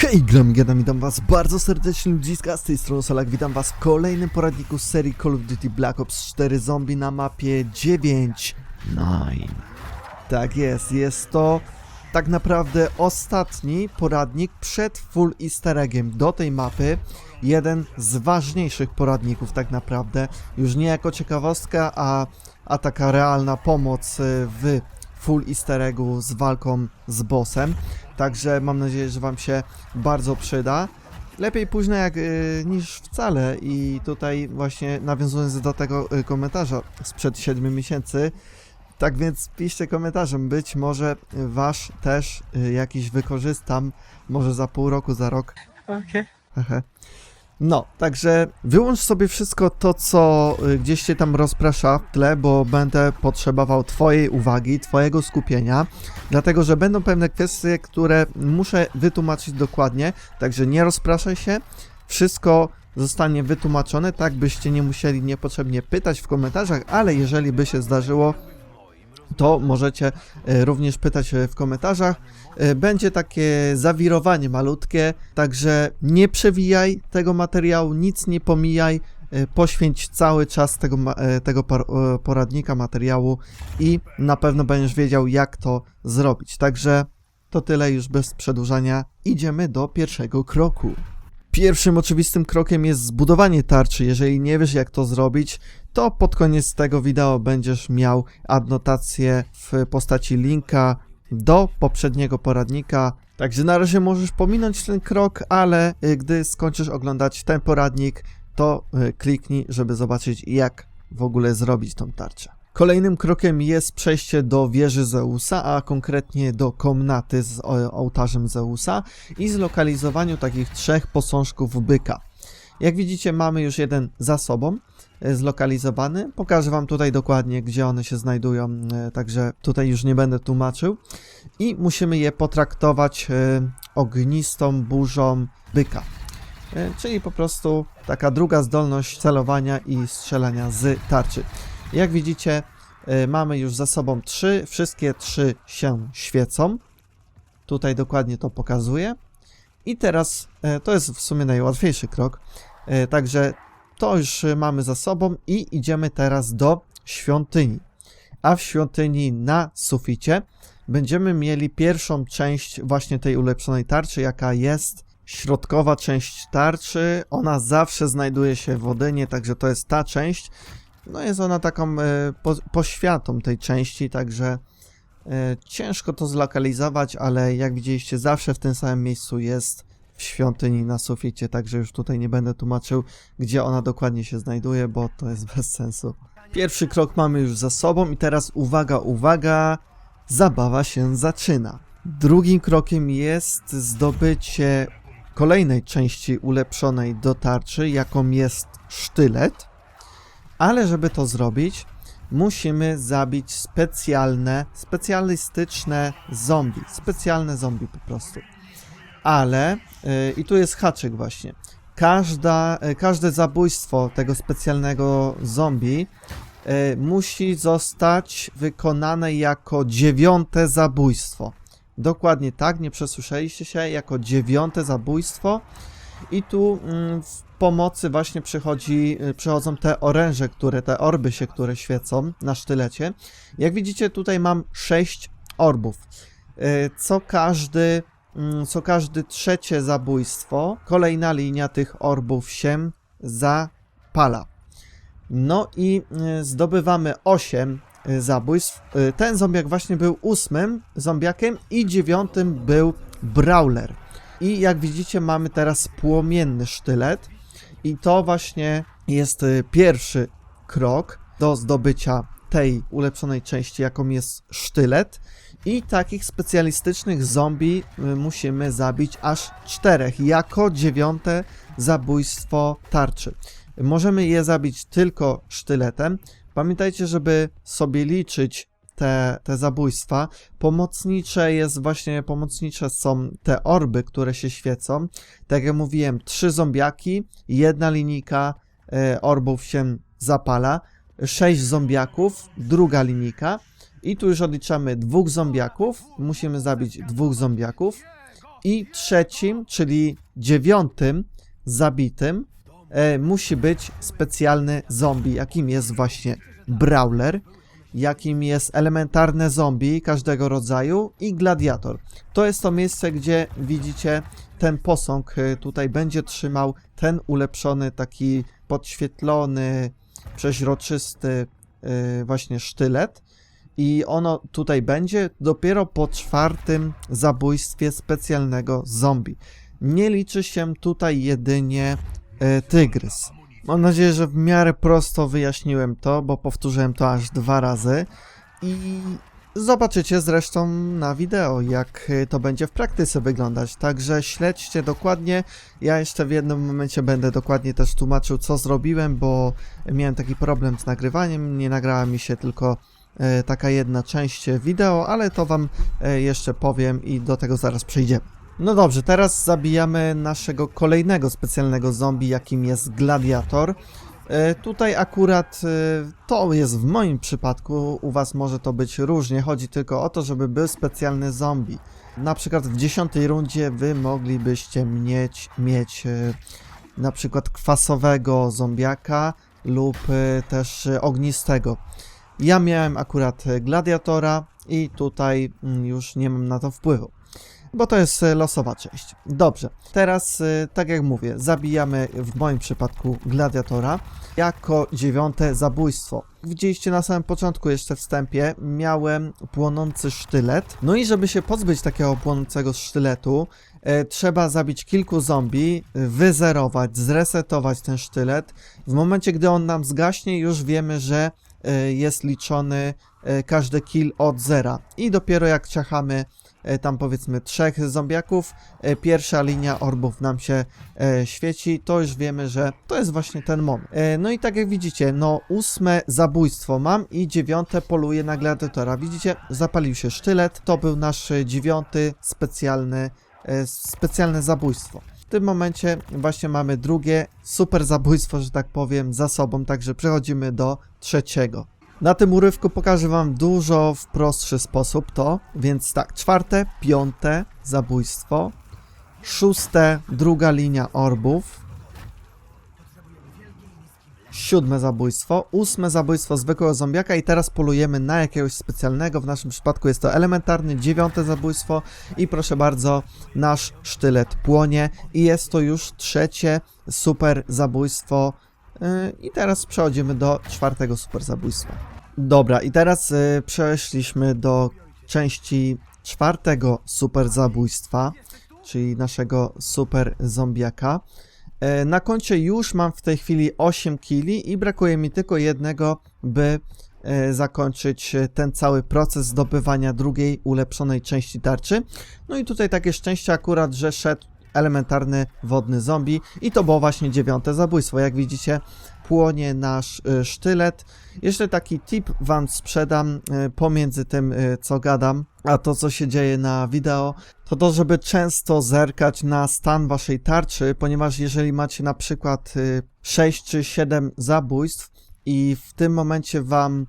Hej, Glamgedam, witam was bardzo serdecznie ludziska, z tej strony witam was w kolejnym poradniku serii Call of Duty Black Ops 4 Zombie na mapie 9 9 Tak jest, jest to tak naprawdę ostatni poradnik przed full easter eggiem do tej mapy. Jeden z ważniejszych poradników tak naprawdę, już nie jako ciekawostka, a, a taka realna pomoc y, w full easter eggu z walką z bossem. Także mam nadzieję, że Wam się bardzo przyda. Lepiej późno jak y, niż wcale i tutaj właśnie nawiązując do tego y, komentarza sprzed 7 miesięcy, tak więc piszcie komentarzem, być może Wasz też y, jakiś wykorzystam, może za pół roku, za rok. Okej. Hehe. No, także wyłącz sobie wszystko to, co y, gdzieś się tam rozprasza w tle, bo będę potrzebował Twojej uwagi, Twojego skupienia, dlatego że będą pewne kwestie, które muszę wytłumaczyć dokładnie, także nie rozpraszaj się, wszystko zostanie wytłumaczone, tak byście nie musieli niepotrzebnie pytać w komentarzach, ale jeżeli by się zdarzyło, to możecie e, również pytać e, w komentarzach. E, Będzie takie zawirowanie malutkie, także nie przewijaj tego materiału, nic nie pomijaj, poświęć cały czas tego, tego poradnika, materiału i na pewno będziesz wiedział, jak to zrobić. Także to tyle już bez przedłużania. Idziemy do pierwszego kroku. Pierwszym oczywistym krokiem jest zbudowanie tarczy. Jeżeli nie wiesz, jak to zrobić, to pod koniec tego wideo będziesz miał adnotację w postaci linka do poprzedniego poradnika. Także na razie możesz pominąć ten krok, ale y, gdy skończysz oglądać ten poradnik, to y, kliknij, żeby zobaczyć, jak w ogóle zrobić tą tarczę. Kolejnym krokiem jest przejście do wieży Zeusa, a konkretnie do komnaty z ołtarzem Zeusa i zlokalizowaniu takich trzech posążków byka. Jak widzicie, mamy już jeden za sobą e, zlokalizowany. Pokażę Wam tutaj dokładnie, gdzie one się znajdują, e, także tutaj już nie będę tłumaczył. I musimy je potraktować e, ognistą burzą byka. Czyli po prostu taka druga zdolność celowania i strzelania z tarczy. Jak widzicie, e, mamy już za sobą trzy, wszystkie trzy się świecą. Tutaj dokładnie to pokazuję. I teraz e, to jest w sumie najłatwiejszy krok. E, Także to już mamy za sobą i idziemy teraz do świątyni. A w świątyni na suficie będziemy mieli pierwszą część właśnie tej ulepszonej tarczy, jaka jest środkowa część tarczy. Ona zawsze znajduje się w Odynie, także to jest ta część. No jest ona taką e, po, poświatą tej części, także e, ciężko to zlokalizować, ale jak widzieliście zawsze w tym samym miejscu jest w świątyni na suficie, także już tutaj nie będę tłumaczył, gdzie ona dokładnie się znajduje, bo to jest bez sensu. Pierwszy krok mamy już za sobą i teraz uwaga, uwaga, zabawa się zaczyna. Drugim krokiem jest zdobycie kolejnej części ulepszonej do tarczy, jaką jest sztylet, ale żeby to zrobić, musimy zabić specjalne, specjalistyczne zombie, specjalne zombie po prostu. Ale, yy, i tu jest haczyk właśnie, każda, yy, każde zabójstwo tego specjalnego zombie yy, musi zostać wykonane jako dziewiąte zabójstwo. Dokładnie tak, nie przesłyszeliście się, jako dziewiąte zabójstwo. I tu mm, w pomocy właśnie przychodzi, y, przychodzą te oręże, które, te orby się, które świecą na sztylecie. Jak widzicie, tutaj mam sześć orbów. Y, Co każdy, mm, co każdy trzecie zabójstwo, kolejna linia tych orbów się zapala. No i y, zdobywamy 8 y, zabójstw. Ten zombiak właśnie był ósmym zombiakiem i dziewiątym był brawler. I jak widzicie, mamy teraz płomienny sztylet. I to właśnie jest y, pierwszy krok do zdobycia tej ulepszonej części, jaką jest sztylet. I takich specjalistycznych zombie y, musimy zabić aż czterech, jako dziewiąte zabójstwo tarczy. Możemy je zabić tylko sztyletem. Pamiętajcie, żeby sobie liczyć te, te zabójstwa. Pomocnicze jest właśnie, pomocnicze są te orby, które się świecą. Tak jak mówiłem, trzy zombiaki, jedna linijka e, orbów się zapala, sześć zombiaków, druga linijka. I tu już odliczamy dwóch zombiaków, musimy zabić dwóch zombiaków. I trzecim, czyli dziewiątym zabitym e, musi być specjalny zombie, jakim jest właśnie Brawler, jakim jest elementarne zombie każdego rodzaju i gladiator. To jest to miejsce, gdzie widzicie ten posąg e, tutaj będzie trzymał ten ulepszony, taki podświetlony, przeźroczysty e, właśnie sztylet. I ono tutaj będzie dopiero po czwartym zabójstwie specjalnego zombie. Nie liczy się tutaj jedynie e, tygrys. Mam nadzieję, że w miarę prosto wyjaśniłem to, bo powtórzyłem to aż dwa razy. I zobaczycie zresztą na wideo, jak e, to będzie w praktyce wyglądać. Także śledźcie dokładnie. Ja jeszcze w jednym momencie będę dokładnie też tłumaczył, co zrobiłem, bo miałem taki problem z nagrywaniem. Nie nagrała mi się tylko e, taka jedna część wideo, ale to wam e, jeszcze powiem i do tego zaraz przejdziemy. No dobrze, teraz zabijamy naszego kolejnego specjalnego zombie, jakim jest gladiator. E, Tutaj akurat e, to jest w moim przypadku, u was może to być różnie, chodzi tylko o to, żeby był specjalny zombie. Na przykład w dziesiątej rundzie wy moglibyście mieć, mieć e, na przykład kwasowego zombiaka lub też ognistego. Ja miałem akurat gladiatora i tutaj mm, już nie mam na to wpływu bo to jest e, losowa część. Dobrze, teraz, e, tak jak mówię, zabijamy w moim przypadku gladiatora jako dziewiąte zabójstwo. Widzieliście na samym początku jeszcze wstępie, miałem płonący sztylet. No i żeby się pozbyć takiego płonącego sztyletu, e, trzeba zabić kilku zombie, wyzerować, zresetować ten sztylet. W momencie, gdy on nam zgaśnie, już wiemy, że e, jest liczony e, każdy kill od zera. I dopiero jak ciachamy tam powiedzmy trzech zombiaków, e, pierwsza linia orbów nam się e, świeci, to już wiemy, że to jest właśnie ten moment. E, no i tak jak widzicie, no ósme zabójstwo mam i dziewiąte poluje na gladiatora. Widzicie, zapalił się sztylet, to był nasz e, dziewiąty specjalny, e, specjalne zabójstwo. W tym momencie właśnie mamy drugie super zabójstwo, że tak powiem, za sobą, także przechodzimy do trzeciego. Na tym urywku pokażę Wam dużo w prostszy sposób to, więc tak, czwarte, piąte zabójstwo, szóste, druga linia orbów, siódme zabójstwo, ósme zabójstwo zwykłego zombiaka i teraz polujemy na jakiegoś specjalnego, w naszym przypadku jest to elementarny, dziewiąte zabójstwo. I proszę bardzo, nasz sztylet płonie. I jest to już trzecie super zabójstwo I teraz przechodzimy do czwartego super zabójstwa. Dobra, i teraz yy, przeszliśmy do części czwartego super zabójstwa, czyli naszego super zombiaka. Yy, Na koncie już mam w tej chwili 8 killi i brakuje mi tylko jednego, by zakończyć ten cały proces zdobywania drugiej ulepszonej części tarczy. No i tutaj takie szczęście akurat, że szedł elementarny wodny zombie i to było właśnie dziewiąte zabójstwo. Jak widzicie, płonie nasz y, sztylet. Jeszcze taki tip wam sprzedam y, pomiędzy tym, y, co gadam, a to, co się dzieje na wideo, to to, żeby często zerkać na stan waszej tarczy, ponieważ jeżeli macie na przykład y, 6 czy 7 zabójstw i w tym momencie wam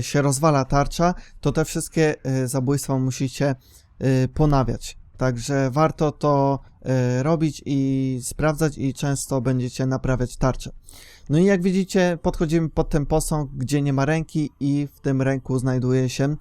się rozwala tarcza, to te wszystkie zabójstwa musicie ponawiać. Także warto to y, robić i sprawdzać i często będziecie naprawiać tarczę. No i jak widzicie, podchodzimy pod ten posąg, gdzie nie ma ręki i w tym ręku znajduje się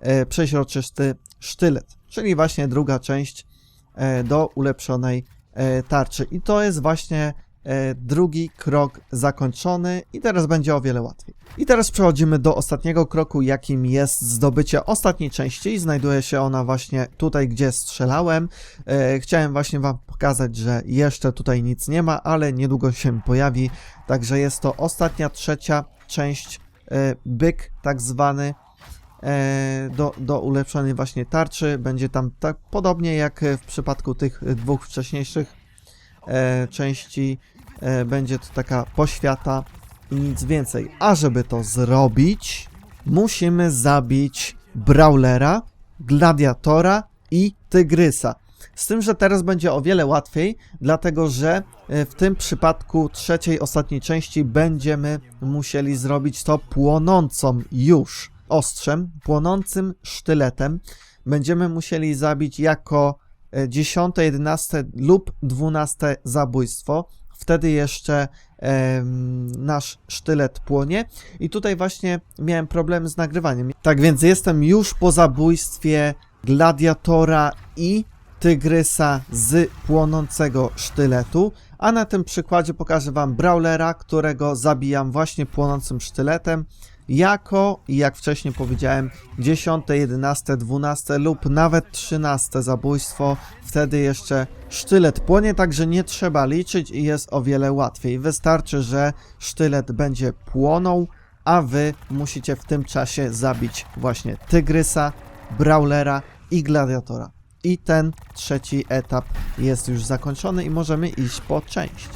e, przeźroczysty sztylet, czyli właśnie druga część e, do ulepszonej e, tarczy. I to jest właśnie e, drugi krok zakończony i teraz będzie o wiele łatwiej. I teraz przechodzimy do ostatniego kroku, jakim jest zdobycie ostatniej części. Znajduje się ona właśnie tutaj, gdzie strzelałem. E, chciałem właśnie wam pokazać, że jeszcze tutaj nic nie ma, ale niedługo się pojawi. Także jest to ostatnia, trzecia część, e, byk tak zwany, e, do, do ulepszonej właśnie tarczy. Będzie tam tak podobnie jak w przypadku tych dwóch wcześniejszych e, części. E, będzie to taka poświata i nic więcej. A żeby to zrobić, musimy zabić Brawlera, Gladiatora i Tygrysa. Z tym, że teraz będzie o wiele łatwiej, dlatego że e, w tym przypadku trzeciej, ostatniej części będziemy musieli zrobić to płonącą już ostrzem, płonącym sztyletem. Będziemy musieli zabić jako 10, 11 lub 12 zabójstwo. Wtedy jeszcze nasz sztylet płonie. I tutaj właśnie miałem problemy z nagrywaniem. Tak więc jestem już po zabójstwie gladiatora i tygrysa z płonącego sztyletu. A na tym przykładzie pokażę Wam Brawlera, którego zabijam właśnie płonącym sztyletem. Jako, jak wcześniej powiedziałem, 10, 11, 12 lub nawet 13 zabójstwo. Wtedy jeszcze sztylet płonie, także nie trzeba liczyć i jest o wiele łatwiej. Wystarczy, że sztylet będzie płonął, a Wy musicie w tym czasie zabić właśnie tygrysa, brawlera i gladiatora. I ten trzeci etap jest już zakończony i możemy iść po część.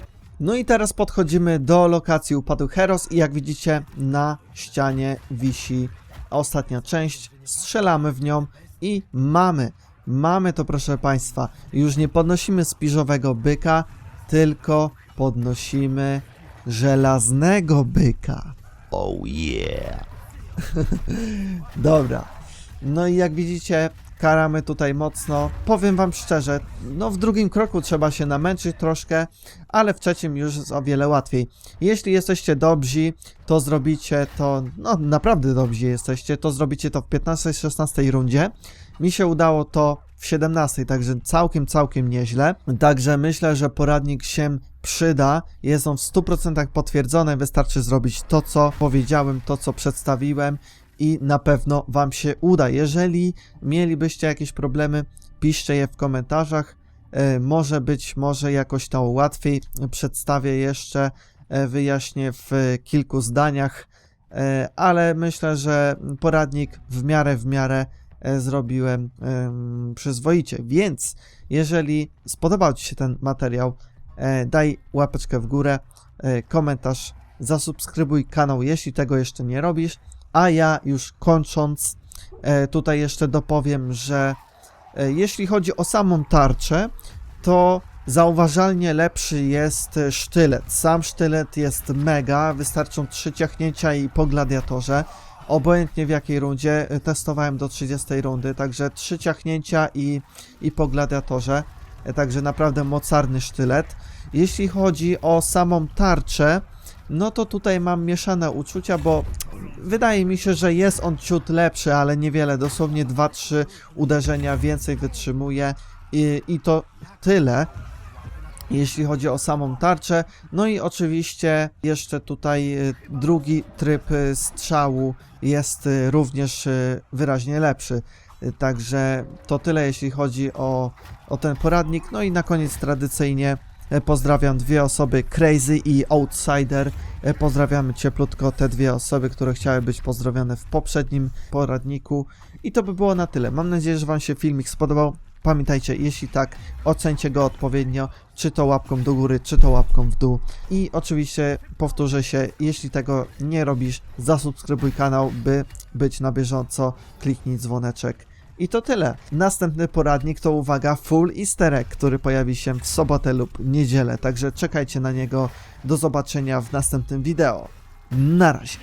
No i teraz podchodzimy do lokacji upadłych Heros i jak widzicie na ścianie wisi ostatnia część. Strzelamy w nią i mamy, mamy to proszę Państwa. Już nie podnosimy spiżowego byka, tylko podnosimy żelaznego byka. Oh yeah! Dobra. No i jak widzicie, karamy tutaj mocno. Powiem wam szczerze, no w drugim kroku trzeba się namęczyć troszkę, ale w trzecim już jest o wiele łatwiej. Jeśli jesteście dobrzy, to zrobicie to, no naprawdę dobrzy jesteście, to zrobicie to w 15-16 rundzie. Mi się udało to w 17, także całkiem, całkiem nieźle. Także myślę, że poradnik się przyda. Jest on w 100% potwierdzony. Wystarczy zrobić to, co powiedziałem, to, co przedstawiłem i na pewno Wam się uda. Jeżeli mielibyście jakieś problemy, piszcie je w komentarzach. E, może być, może jakoś to łatwiej przedstawię jeszcze, e, wyjaśnię w kilku zdaniach, e, ale myślę, że poradnik w miarę, w miarę zrobiłem em, przyzwoicie. Więc jeżeli spodobał Ci się ten materiał, daj łapeczkę w górę, komentarz, zasubskrybuj kanał, jeśli tego jeszcze nie robisz. A ja już kończąc, e, tutaj jeszcze dopowiem, że e, jeśli chodzi o samą tarczę, to zauważalnie lepszy jest e, sztylet. Sam sztylet jest mega, wystarczą trzy ciachnięcia i po gladiatorze. Obojętnie w jakiej rundzie, testowałem do 30 rundy, także trzy ciachnięcia i, i po gladiatorze. Także naprawdę mocarny sztylet. Jeśli chodzi o samą tarczę, no to tutaj mam mieszane uczucia, bo wydaje mi się, że jest on ciut lepszy, ale niewiele, dosłownie 2-3 uderzenia więcej wytrzymuje i, i to tyle. Jeśli chodzi o samą tarczę, no i oczywiście jeszcze tutaj y, drugi tryb y, strzału jest y, również wyraźnie lepszy. Także to tyle jeśli chodzi o, o ten poradnik. No i na koniec tradycyjnie pozdrawiam dwie osoby, Crazy i Outsider. E, Pozdrawiamy cieplutko te dwie osoby, które chciały być pozdrowione w poprzednim poradniku. I to by było na tyle. Mam nadzieję, że Wam się filmik spodobał. Pamiętajcie, jeśli tak, ocencie go odpowiednio, czy to łapką do góry, czy to łapką w dół. I oczywiście powtórzę się, jeśli tego nie robisz, zasubskrybuj kanał, by być na bieżąco, kliknij dzwoneczek. I to tyle. Następny poradnik to uwaga, full easter egg, który pojawi się w sobotę lub niedzielę, także czekajcie na niego. Do zobaczenia w następnym wideo. Na razie.